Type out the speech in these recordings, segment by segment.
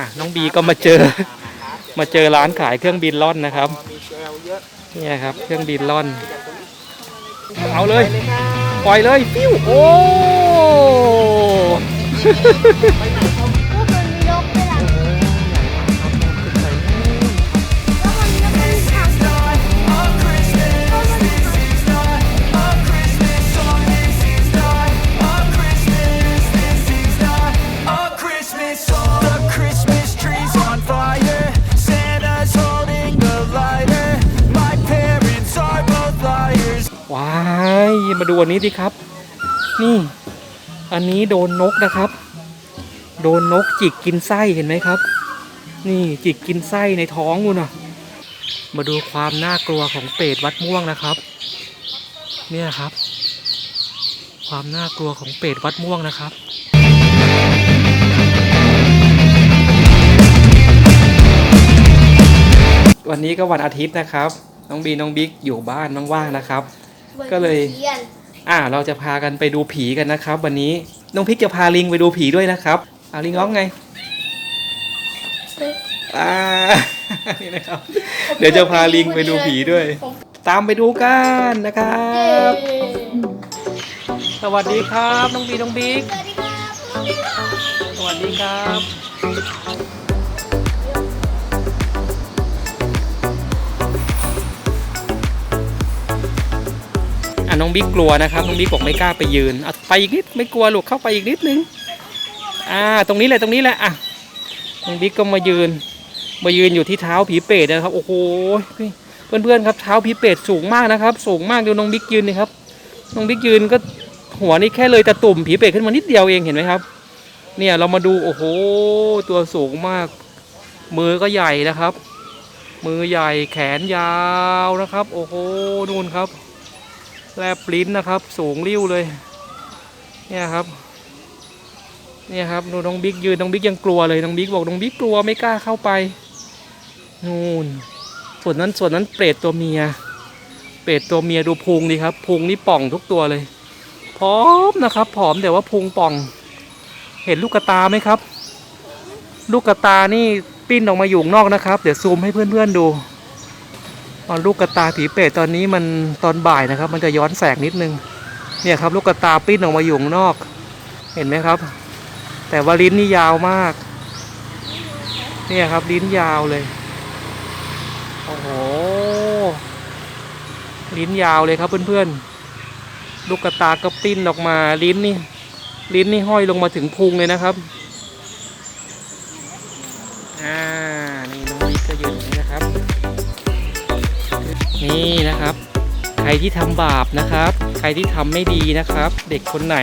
อะน้องบีก็มาเจอ มาเจอร้านขายเครื่องบินล่อนนะครับเนี่ยครับ เครื่องบินล่อน เอาเลย ปล่อยเลยปิ้วโอ้ ว้ายมาดูอันนี้ดิครับ นี่ อันนี้โดนนกนะครับ โดนนกจิกกินไส้เห็นไหมครับ นี่จิกกินไส้ในท้องกูน่ะมาดูความน่ากลัวของเปรตวัดม่วงนะครับ เนี่ยครับ ความน่ากลัวของเปรตวัดม่วงนะครับวันนี้ก็วันอาทิตย์นะครับ น้องบีน้องบิ๊กอยู่บ้านว่างๆนะครับ ก็เลยทีนอ่า เราจะพากันไปดูผีกันนะครับ วันนี้น้องพิกจะพาลิงไปดูผีด้วยนะครับอาลิงร้องไงอ่านี่นะครับ เดี๋ยวจะพาลิงไปดูผีด้วย ตามไปดูกันนะครับ สวัสดีครับน้องบีน้องบิ๊กสวัสดีครับสวัสดีครับ อะน้องบิ๊กกลัวนะครับน้องบิ๊กบอกไม่กล้าไปยืนอะไปอีกนิดไม่กลัวลูกเข้าไปอีกนิดนึงอ่าตรงนี้แหละตรงนี้แหละอะน้องบิ๊กก็มายืน มายืนอยู่ที่เท้าผีเปรตนะครับ โอ้โหเพื่อนๆครับเท้าผีเปรตสูงมากนะครับ สูงมากดูน้องบิ๊กยืนนี่ครับน้องบิ๊กยืนก็หัวนี่แค่เลยตะตุ่มผีเปรตขึ้นมานิดเดียวเองเห็นไหมครับ เนี่ยเรามาดูโอ้โห ตัวสูงมาก มือก็ใหญ่นะครับ มือใหญ่แขนยาวนะครับ โอ้โหนู่นครับ แลบลิ้นนะครับ สูงริ้วเลย เนี่ยครับ เนี่ยครับดูน้องบิ๊กยืนน้องบิ๊กยังกลัวเลยน้องบิ๊กบอกน้องบิ๊กกลัวไม่กล้าเข้าไปนู่นส่วนนั้นส่วนนั้นเปรตตัวเมีย เปรตตัวเมียดูพุงดิครับพุงนี่ป่องทุกตัวเลยผอมนะครับผอมแต่ว่าพุงป่อง เห็นลูกกระตาไหมครับ ลูกกระตานี่ปิ้นออกมาอยู่นอกนะครับ เดี๋ยวซูมให้เพื่อนๆดู ลูกกระตาผีเปรตตอนนี้มันตอนบ่ายนะครับ มันจะย้อนแสงนิดนึง เนี่ยครับ ลูกกระตาปิ้นออกมาอยู่ข้างนอก เห็นไหมครับ แต่ว่าลิ้นนี่ยาวมาก เนี่ยครับลิ้นยาวเลย โอ้โห ลิ้นยาวเลยครับเพื่อนๆ ลูกกระตาก็ปิ้นออกมา ลิ้นนี่ ลิ้นนี่ห้อยลงมาถึงพุงเลยนะครับ อ่า นี่นะครับ ใครที่ทำบาปนะครับ ใครที่ทำไม่ดีนะครับ เด็กคนไหน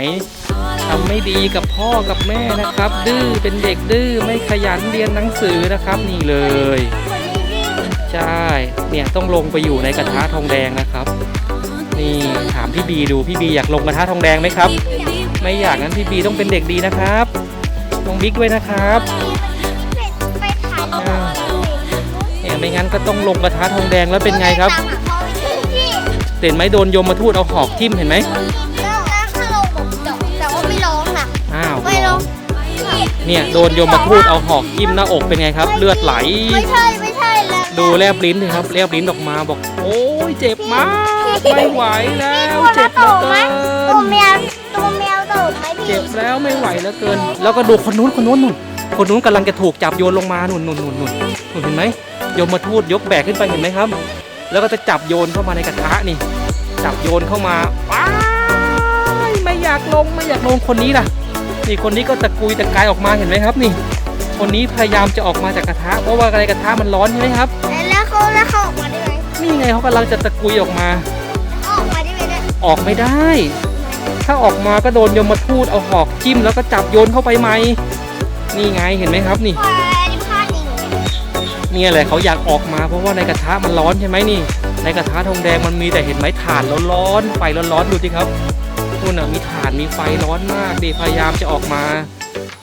ทำไม่ดีกับพ่อกับแม่นะครับ ดื้อเป็นเด็กดื้อไม่ขยันเรียนหนังสือนะครับ นี่เลยใช่เนี่ยต้องลงไปอยู่ในกระทะทองแดงนะครับ นี่ถามพี่บีดูพี่บีอยากลงกระทะทองแดงไหมครับ ไม่อยากงั้นพี่บีต้องเป็นเด็กดีนะครับน้องบิ๊กด้วยนะครับ ไม่งั้นก็ต้องลงกระทะทองแดงแล้วเป็นไงครับ เห็นไหมโดนยมมาทูดเอาหอกทิ่มเห็นไหมเราบอกจบแต่ว่าไม่ร้องอะอ้าวเนี่ยโดนยมมาทูดเอาหอกจิ้มหน้าอกเป็นไงครับ เลือดไหล ไม่ใช่ไม่ใช่แล้วดูแลบลิ้นสิครับแลบลิ้นออกมาบอก โอ้ยเจ็บมากไม่ไหวแล้วเจ็บเหลือเกินตัวแมวตัวแมวโดดไหมพี่เจ็บแล้วไม่ไหวแล้วเกิน แล้วก็ดูคนนู้นคนนู้นนู่นคนนู้นกำลังจะถูกจับโยนลงมาหนุนหนุนหนุนหนุนหนุนเห็นไหม ยมมาทูดยกแบกขึ้นไปเห็นไหมครับ แล้วก็จะจับโยนเข้ามาในกระทะนี่ จับโยนเข้ามาว้ายไม่อยากลงไม่อยากลงคนนี้ล่ะ นี่คนนี้ก็ตะกุยตะกายออกมาเห็นไหมครับ นี่ คนนี้พยายามจะออกมาจากกระทะ เพราะว่าในกระทะมันร้อนใช่ไหมครับ แล้วเขาแล้วเขาออกมาได้ไหมนี่ไงเขากำลังจะตะกุยออกมาเขาออกมาได้ไหมเนี่ยออกไม่ได้ ถ้าออกมาก็โดนยมมาทูดเอาหอกจิ้มแล้วก็จับโยนเข้าไปไหมนี่ไงเห็นไหมครับนี่พอ เนี่ยแหละเขาอยากออกมาเพราะว่าในกระทะมันร้อนใช่ไหมนี่ ในกระทะทองแดงมันมีแต่เห็นไหมถ่านร้อนๆไฟร้อนๆดูสิครับนู่นน่ะมีถ่านมีไฟร้อนมากดิพยายามจะออกมา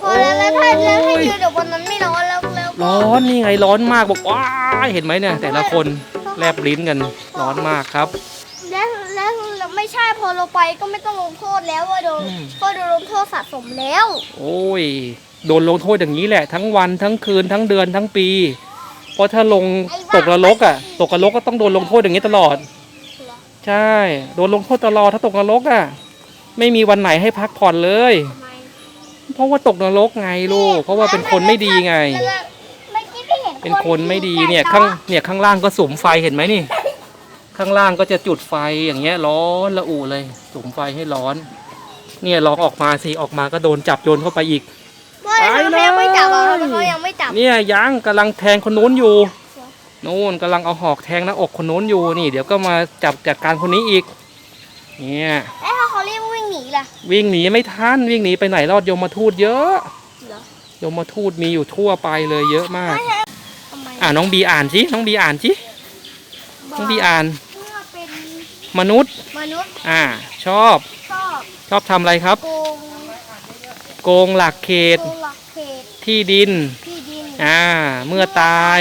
พอแล้วแล้วถ้าแล้วถ้าโอ้ยยืนเดี๋ยววันนั้นไม่ร้อนแล้วแล้วร้อนนี่ไงร้อนมากบอกว้ายเห็นไหมเนี่ย แต่ละคนแลบลิ้นกันร้อนมากครับ แล้วแล้วแล้วไม่ใช่พอเราไปก็ไม่ต้องลงโทษแล้วว่าโดนอืมก็โดนลงโทษสะสมแล้ว โอ้ยโดนลงโทษอย่างนี้แหละ ทั้งวันทั้งคืนทั้งเดือนทั้งปี เพราะถ้าลงตกนรกอะ ตกนรกก็ต้องโดนลงโทษอย่างนี้ตลอด ใช่ โดนลงโทษตลอดถ้าตกนรกอะ ไม่มีวันไหนให้พักผ่อนเลยทำไมเพราะว่าตกนรกไงลูก เพราะว่าเป็นคนไม่ดีไงเมื่อกี้พี่เห็นเป็นคนไม่ดีเนี่ยข้างเนี่ยข้างล่างก็สุมไฟเห็นไหมนี่ ข้างล่างก็จะจุดไฟอย่างเงี้ยร้อนละอุเลย สุมไฟให้ร้อน เนี่ยลองออกมาสิออกมาก็โดนจับโยนเข้าไปอีก เมื่อเขายังไม่จับเหรอทำไมเขายังไม่จับเนี่ยยังกำลังแทงคนนู้นอยู่นู่นกำลังเอาหอกแทงหน้าอกคนนู้นอยู่นี่ เดี๋ยวก็มาจับจัดการคนนี้อีก เนี่ยแล้วถ้าเขาเรียกว่าวิ่งหนีล่ะ วิ่งหนีไม่ทันวิ่งหนีไปไหนรอดยมมาทูตเยอะเหรอ ยมมาทูตมีอยู่ทั่วไปเลยเยอะมาก ทำไมอ่าน้องบีอ่านสิน้องบีอ่านสิน้องบีอ่าน เมื่อเป็นมนุษย์ มนุษย์อ่า ชอบชอบชอบทำอะไรครับ โกง โกงหลักเขต โกงหลักเขตที่ดิน ที่ดินอ่า เมื่อตาย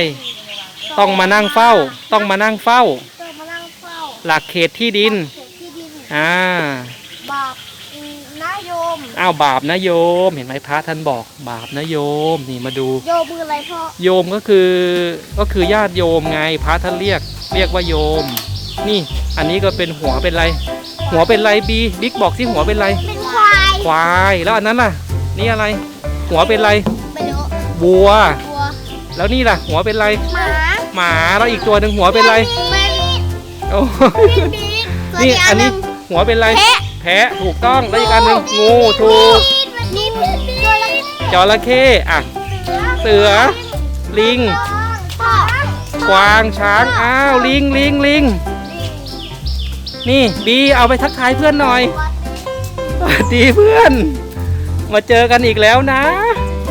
ต้องมานั่งเฝ้า ต้องมานั่งเฝ้า ต้องมานั่งเฝ้าหลักเขตที่ดิน เขตที่ดินอ่า บาปนายโยม อ้าวบาปนะโยม เห็นไหมพระท่านบอกบาปนะโยม นี่มาดู โยมคืออะไรพ่อ โยมก็คือ ก็คือญาติโยมไง พระท่านเรียก เรียกว่าโยม นี่ อันนี้ก็เป็นหัวเป็นไร หัวเป็นไรบี บิ๊กบอกที่หัวเป็นไร เป็นควาย ควาย แล้วอันนั้นล่ะ นี่อะไร หัวเป็นไร ไม่รู้วัว วัวแล้วนี่ล่ะ หัวเป็นไร หมาหมาแล้วอีกตัวหนึ่งหัวเป็นไรไม่มีโอ้พี่บีตัวนี่เดียวอันหนี้นึ่งหัวเป็นไร แพะแพะถูกต้องแล้วอีกอันหนึ่งงูถูกนี่ตัวละจระเข้อะ เสือ ลิง พ่อกวางช้างอ้าว ลิงลิงลิงนี่บีเอาไปทักทายเพื่อนหน่อยสวัสดีเพื่อน มาเจอกันอีกแล้วนะ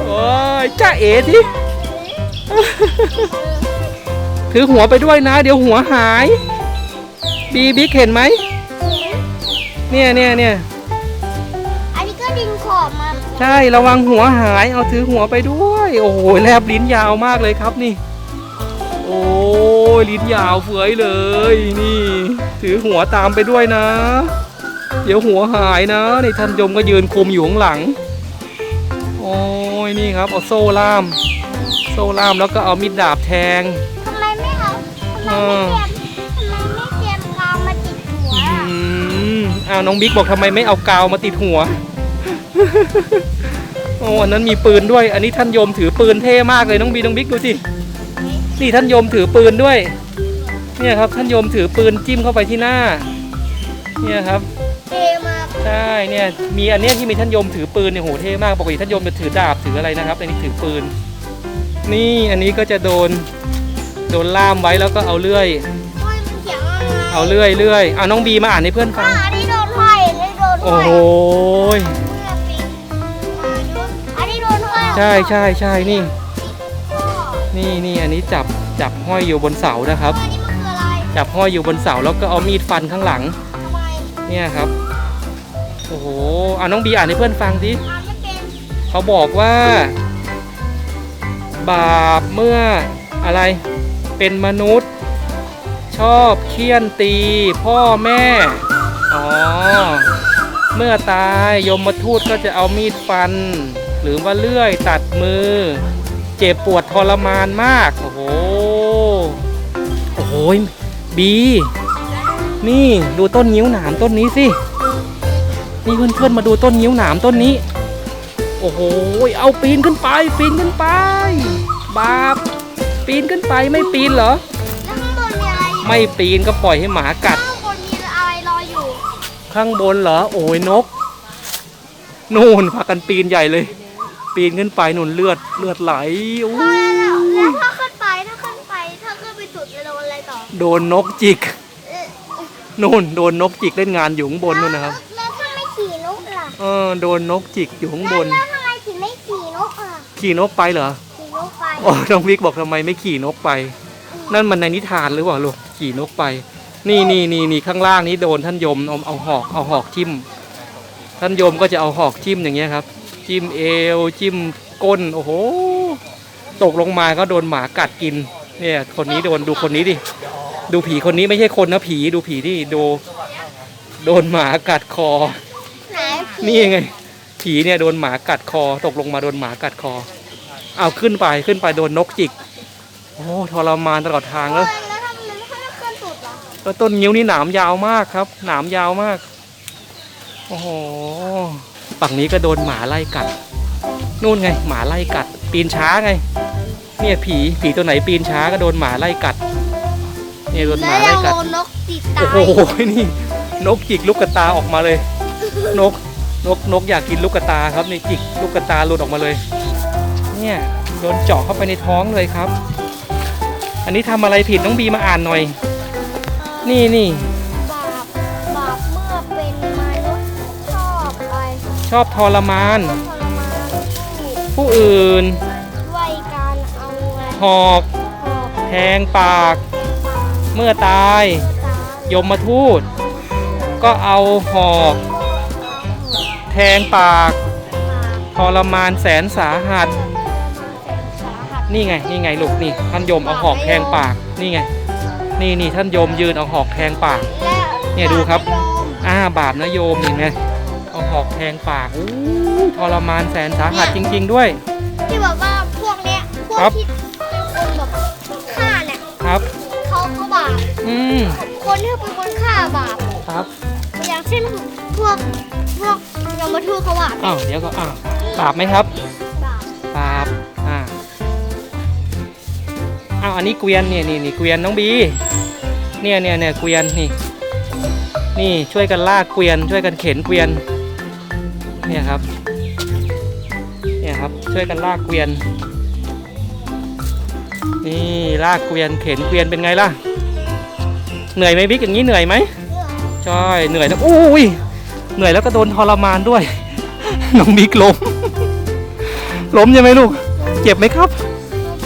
โอ้ยจ้าเอ๋ที่ถือหัวไปด้วยนะ เดี๋ยวหัวหาย บีบิ๊กเห็นไหม เนี่ยเนี่ยเนี่ยอันนี้ก็ดินขอบมาใช่ระวังหัวหาย เอาถือหัวไปด้วย โอ้โหแลบลิ้นยาวมากเลยครับนี่ โอ้ยลิ้นยาวเฟือยเลย นี่ ถือหัวตามไปด้วยนะ เดี๋ยวหัวหายนะนี่ท่านยมก็ยืนคุมอยู่ข้างหลังโอ้ย นี่ครับเอาโซ่ล่าม โซ่ล่ามแล้วก็เอามีดดาบแทง ทำไมไม่เอาทำไมไม่เตรียมทำไมไม่เตรียมกาวมาติดหัวอืมอ้าวน้องบิ๊กบอกทำไมไม่เอากาวมาติดหัว โอ้อันนั้นมีปืนด้วย อันนี้ท่านโยมถือปืนเท่มากเลยน้องบีน้องบิ๊กดูสินี่ท่านโยมถือปืนด้วย เนี่ยครับท่านโยมถือปืนจิ้มเข้าไปที่หน้า เนี่ยครับเทมาก ใช่เนี่ยมีอันเนี้ยที่มีท่านโยมถือปืนเนี่ยโหเท่มากปกติท่านโยมจะถือดาบถืออะไรนะครับอันนี้ถือปืน นี่อันนี้ก็จะโดนโดนล่ามไว้แล้วก็เอาเลื่อย โอ้ยมันเขียงอะไรเอาเลื่อยเลื่อยเอาน้องบีมาอ่านให้เพื่อนฟัอ่างอันนี้โดนห้อยอันนี้โดนห้โอ้อยโหเมื่อปีมายุอันนี้โดนห้อยใช่ใช่ใช่นี่พ่อนี่นี่อันนี้จับจับห้อยอยู่บนเสานะครับ อันนี้มันคืออะไรจับห้อยอยู่บนเสาแล้วก็เอามีดฟันข้างหลัง ทำไมเนี่ยครับโอ้โหเอาน้องบีอ่านให้เพื่อนฟังดิอ่านไม่เป็นเขาบอกว่า บาปเมื่ออะไรเป็นมนุษย์ ชอบเคี่ยนตี พ่อแม่ อ๋อ เมื่อตายยมทูตก็จะเอามีดฟัน หรือว่าเลื่อยตัดมือ เจ็บปวดทรมานมาก โอ้โห โอ้โหบี นี่ ดูต้นงิ้วหนามต้นนี้สิ นี่เพื่อนๆมาดูต้นงิ้วหนามต้นนี้ โอ้โห เอาปีนขึ้นไป ปีนขึ้นไป บาป ปีนขึ้นไปไม่ปีนเหรอ แล้วข้างบนมีอะไรอยู่ไม่ปีนก็ปล่อยให้หมากัด ข้างบนมีอะไรลอยอยู่ ข้างบนเหรอ โอ้ยนก นู่นพากันปีนใหญ่เลย ปีนขึ้นไปนู่นเลือดเลือดไหลโอ้แล้วยแล้วถ้าขึ้นไปถ้าขึ้นไปถ้าขึ้นไปสุดจะโดนอะไรต่อโดนนกจิก เอ๊ะนู่นโดนนกจิกเล่นงานอยู่ข้างบนนู่นนะครับแล้วถ้าไม่ขี่นกล่ะ เออโดนนกจิกอยู่ข้างบน แล้วทำไมถึงไม่ขี่นกอะขี่นกไปเหรอขี่นกไปโอ้น้องวิกบอกทำไมไม่ขี่นกไป นั่นมันในนิทานหรือเปล่าลูกขี่นกไป นี่นี่นี่นี่ข้างล่างนี้โดนท่านยมเอาเอาหอกเอาหอกจิ้มท่านยมก็จะเอาหอกจิ้มอย่างเงี้ยครับ จิ้มเอวจิ้มก้นโอ้โหตกลงมาก็โดนหมากัดกิน เนี่ย คนนี้โดนดูคนนี้ดิดูผีคนนี้ไม่ใช่คนนะผีดูผีที่ดูโดนหมากัดคอไห นผีนี่ไงผีเนี่ยโดนหมากัดคอ ตกลงมาโดนหมากัดคอ เอาขึ้นไปขึ้นไปโดนนกจิก โอ้ทรมานตลอดทางแล้แล้ววแล้วทำไมไม่ค่อยขึ้นสุดเหรอแล้วต้นงิ้วนี่หนามยาวมากครับ หนามยาวมาก โอ้โหฝั่งนี้ก็โดนหมาไล่กัด นู่นไง หมาไล่กัด ปีนช้าไง เนี่ยผีผีตัวไหนปีนช้าก็โดนหมาไล่กัด เนี่ยโดนหแล้มาวไล่ยังกัด โดนนกติดตาโอ้ยโห นี่ นกจิกลูกกระตาออกมาเลย นก นกนกอยากกินลูกกระตาครับนี่จิกลูกกระตาหลุดออกมาเลย เนี่ยโดนเจาะเข้าไปในท้องเลยครับ อันนี้ทำอะไรผิดน้องบีมาอ่านหน่อย นี่นี่บาปบาปเมื่อเป็นมนุษย์ชอบไปชอบทรมาน ทรมานผู้ผู้อื่นด้วยการเอาไงหอกหอกแทงปาก เมื่อตาย ตายยมมาทูตก็เอาหอก แทงปากทรมานแสนสาหัสสาหัส นี่ไง นี่ไงลูกนี่ท่านยมเอาหอกแทงปาก นี่ไง นี่นี่ท่านยมยืนเอาหอกแทงปากและเนี่ยดูครับบาปไม่ยอมอ้าบาปนะโยมเห็นไหมเอาหอกแทงปากอู้ทรมานแสนสาหัสจริง ๆ ด้วย ที่แบบว่าพวกเนี้ยพวกครับที่เป็นคนแบบฆ่าเนี่ยครับเขาเขาบาปอืมคนที่เป็นคนฆ่าบาปครับ อย่างเช่น พวกพวกยมทูตเขาบาปอ้าวเดี๋ยวก็อ้าวบาปไหมครับบาปบาปอ่าอ้าวอันนี้เกวียนเนี่ยนี่นี่เกวียนน้องบี เนี่ยเนี่ยเนี่ยเกวียนนี่ นี่ช่วยกันลากเกวียน ช่วยกันเข็นเกวียน เนี่ยครับ เนี่ยครับช่วยกันลากเกวียน นี่ลากเกวียนเข็นเกวียนเป็นไงล่ะ เหนื่อยไหมบิ๊กอย่างนี้เหนื่อยไหมใช่เหนื่อยนะอุ้ย เหนื่อยแล้วก็โดนทรมานด้วย น้องบิ๊กล้ม ล้มใช่ไหมลูก เจ็บไหมครับ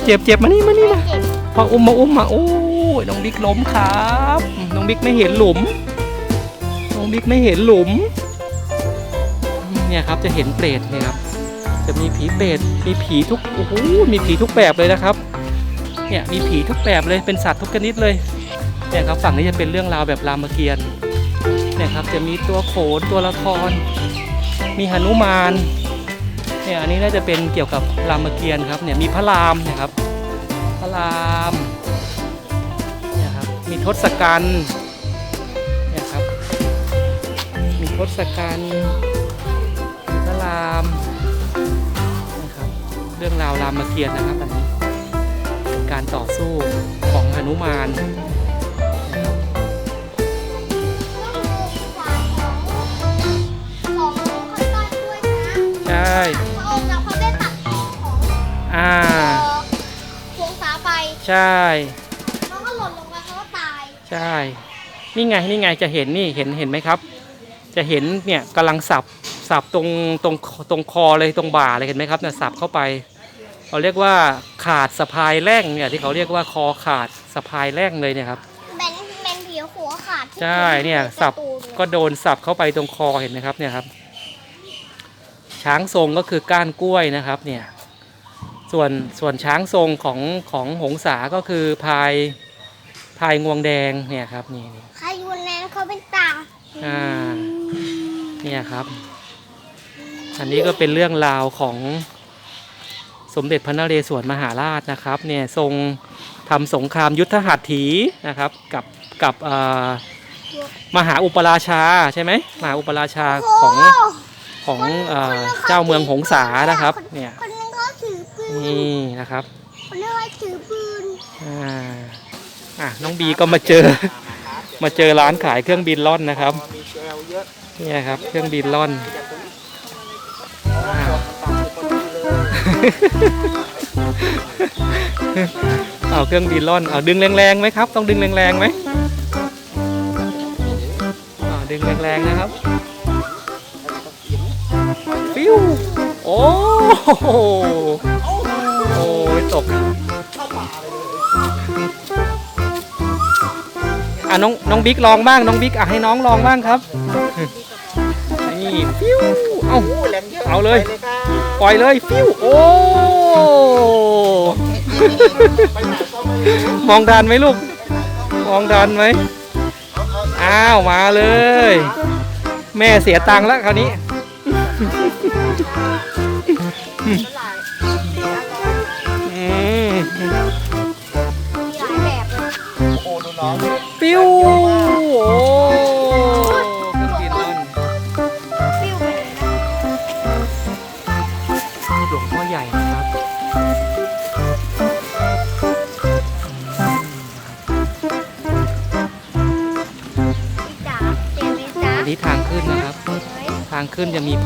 เจ็บเจ็บมานี่มานี่มาพออุ้มมาอุ้มมาโอ้ยน้องบิ๊กล้มครับ น้องบิ๊กไม่เห็นหลุม น้องบิ๊กไม่เห็นหลุม เนี่ยครับจะเห็นเปรตเนี่ยครับ จะมีผีเปรต มีผีทุก โอ้โห มีผีทุกแบบเลยนะครับ เนี่ยมีผีทุกแบบเลย เป็นสัตว์ทุกชนิดเลย เนี่ยครับฝั่งนี้จะเป็นเรื่องราวแบบรามเกียรติ์ ครับ จะมีตัวโขนตัวละคร มีหนุมานเนี่ยอันนี้น่าจะเป็นเกี่ยวกับรามเกียรติ์ครับเนี่ยมีพระรามนะครับ พระรามเนี่ยครับมีทศกัณฐ์เนี่ยครับมีทศกัณฐ์มีพระรามนะครับเรื่องราวรามเกียรติ์นะครับอันนี้เป็นการต่อสู้ของหนุมาน ใช่พระองค์นะเขาได้ตัดของของอ่า พวงสาไปใช่ แล้วก็หล่นลงไปเขาก็ตายใช่ นี่ไง นี่ไง จะเห็นนี่ เห็น เห็นไหมครับ จะเห็นเนี่ยกำลังสับ สับตรง ตรง ตรงคอเลย ตรงบ่าเลย เห็นไหมครับเนี่ยสับเข้าไปเขาเรียกว่าขาดสะพายแร่งเนี่ยที่เขาเรียกว่าคอขาดสะพายแร่งเลยเนี่ยครับ แบนแบนผิวหัวขาดที่ใช่ เนี่ยคสับการ์ตูนก็โดนสับเข้าไปตรงคอ เห็นไหมครับ เนี่ยครับ ช้างทรงก็คือก้านกล้วยนะครับเนี่ยส่วนส่วนช้างทรงของของหงสาก็คือพายพายงวงแดงเนี่ยครับนี่นี่ใครอยู่นั้นเขาเป็นต่างอ่าเนี่ยครับ อันนี้ก็เป็นเรื่องราวของสมเด็จพระนเรศวรมหาราชนะครับเนี่ยทรงทำสงครามยุทธหัตถีนะครับกับกับเอ่อมหาอุปราชาใช่ไหมมหาอุปราชาของโอ้ ของเอ่อเจ้าเมืองหงสานะครับ เนี่ยคนนึงเขาถือปืนนี่นะครับคนนึงเขาถือปืนอ่าอะน้องบีก็มาเจอ มาเจอร้านขายเครื่องบินล่อนนะครับมีเจลเยอะเนี่ยครับ เครื่องบินล่อนอ่าเอาเครื่องบินล่อนเอาดึงแรงๆไหมครับ ต้องดึงแรงๆไหมเอาดึงแรงๆนะครับ ฟิวโอ้โหโอ้ยตกอะน้องน้องบิ๊กลองบ้างน้องบิ๊กอะให้น้องลองบ้างครับนี่ฟิวเอาเอาเลย ปล่อยเลยฟิวโอ้ไปไหมองดันไหมลูก มองดันไหมอ้าวมาเลย แม่เสียตังค์แล้วคราวนี้ Hmm.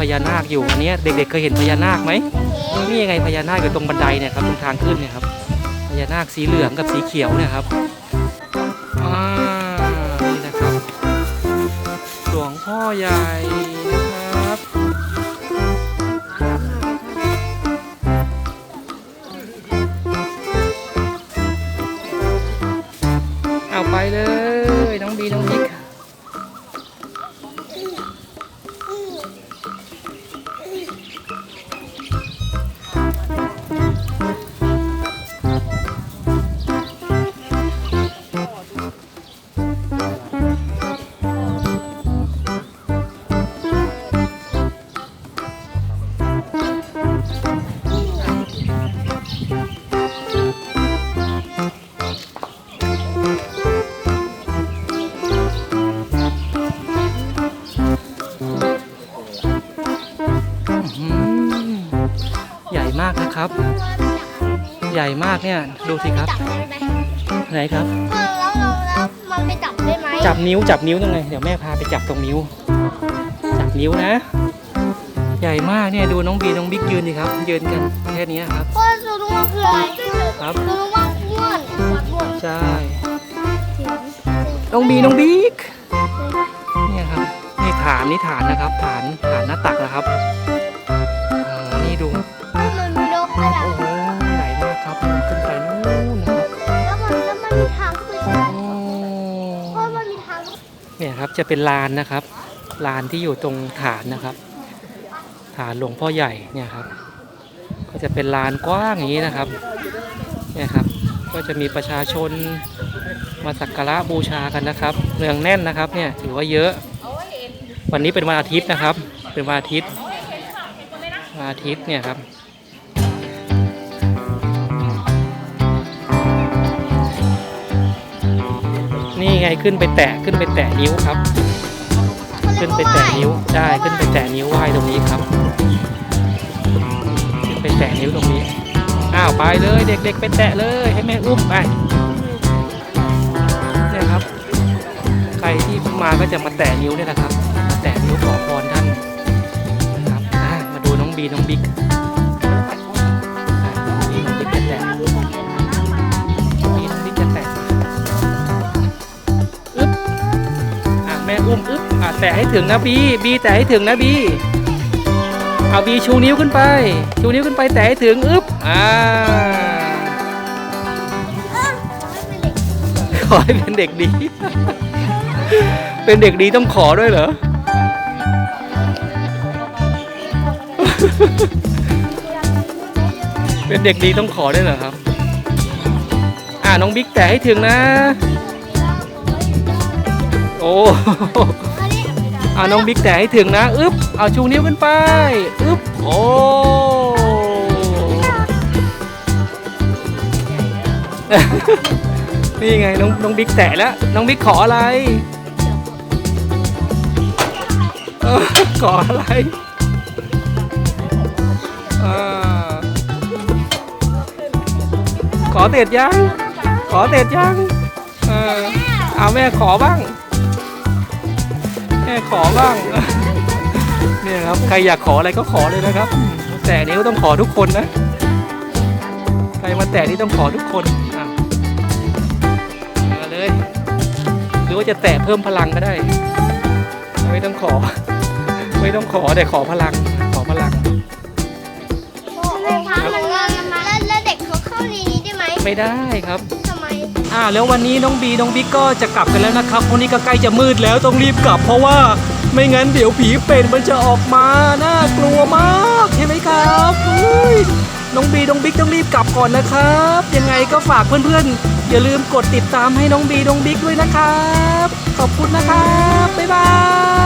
พญานาคอยู่อันนี้เด็กๆเคยเห็นพญานาคไหมนี่ยังไงพญานาคอยู่ตรงบันไดเนี่ยครับตรงทางขึ้นเนี่ยครับพญานาคสีเหลืองกับสีเขียวเนี่ยครับอ่านี่นะครับหลวงพ่อใหญ่ ญ่มากเนี่ย ดูสิครับ จับได้ไหมไหนครับ เออแล้วเราแล้วมันไปจับได้ไหมจับนิ้วจับนิ้วตรงไหนเดี๋ยวแม่พาไปจับตรงนิ้ว จับนิ้วนะ ใหญ่มากเนี่ยดูน้องบีน้องบิ๊กยืนดิครับ ยืนกันแค่เนี้ยครับเพราะเรารู้ว่าคืออะไรครับเรารู้ว่าอ้วนอ้วนใช่ น้องบีน้องบิ๊กเนี่ยครับ นี่ฐานนี่ฐานนะครับ ฐานฐานหน้าตักนะครับ นี่ยครับจะเป็นลานนะครับ ลานที่อยู่ตรงฐานนะครับ ฐานหลวงพ่อใหญ่เนี่ยครับ ก็จะเป็นลานกว้างอย่างนี้นะครับเนี่ยครับ ก็จะมีประชาชนมาสักการะบูชากันนะครับเนืองแน่นนะครับเนี่ยถือว่าเยอะ วันนี้เป็นวันอาทิตย์นะครับ เป็นวันอาทิตย์วันอาทิตย์เนี่ยครับ ไงขึ้นไปแตะขึ้นไปแตะนิ้วครับ ขึ้นไปแตะนิ้วได้ขึ้นไปแตะนิ้วไหว้ตรงนี้ครับ ขึ้นไปแตะนิ้วตรงนี้อ้าวไปเลยเด็กๆไปแตะเลยให้แม่อุ้มไปเนี่ยครับ ใครที่เพิ่งมาก็จะมาแตะนิ้วเนี่ยนะครับ แตะนิ้วขอพรท่านครับมาดูน้องบีน้องบิ๊ก อุ้มอึ๊บอะแตะให้ถึงนะบีบีแตะให้ถึงนะบีเอาบีชูนิ้วขึ้นไป ชูนิ้วขึ้นไปแตะให้ถึงอึ๊บอ่าขอให้เป็นเด็กดี เป็นเด็กดีต้องขอด้วยเหรอเป็นเด็กดีต้องขอด้วยเหรอครับ อ่าน้องบิ๊กแตะให้ถึงนะ โอ้อันนี้อาน้องบิ๊กแตะให้ถึงนะ อึ๊บ เอาชูนิ้วขึ้นไป อึ๊บ โอ้ นี่ไงน้องน้องบิ๊กแตะแล้ว น้องบิ๊กขออะไรเออขออะไรขอเต็ดยัง ขอเต็ดยัง เออเอาแม่ขอบ้าง แม่ขอบ้าง เนี่ยครับใครอยากขออะไรก็ขอเลยนะครับ แต่นิ้วต้องขอทุกคนนะ ใครมาแตะนี่ต้องขอทุกคนอะมาเลย หรือว่าจะแตะเพิ่มพลังก็ได้ ไม่ต้องขอ ไม่ต้องขอแต่ขอพลัง ขอพลังทำไมพักมันแล้วแล้วเด็กเขาเข้าในนี้ได้ไหมไม่ได้ครับทำไม อ่าแล้ววันนี้น้องบีน้องบิ๊กก็จะกลับกันแล้วนะครับวันนี้ก็ใกล้จะมืดแล้วต้องรีบกลับ เพราะว่าไม่งั้นเดี๋ยวผีเป็นมันจะออกมาน่ากลัวมากใช่ไหมครับอุ้ยน้องบีน้องบิ๊กต้องรีบกลับก่อนนะครับ ยังไงก็ฝากเพื่อนๆ อย่าลืมกดติดตามให้น้องบีน้องบิ๊กด้วยนะครับ ขอบคุณนะครับบ๊ายบาย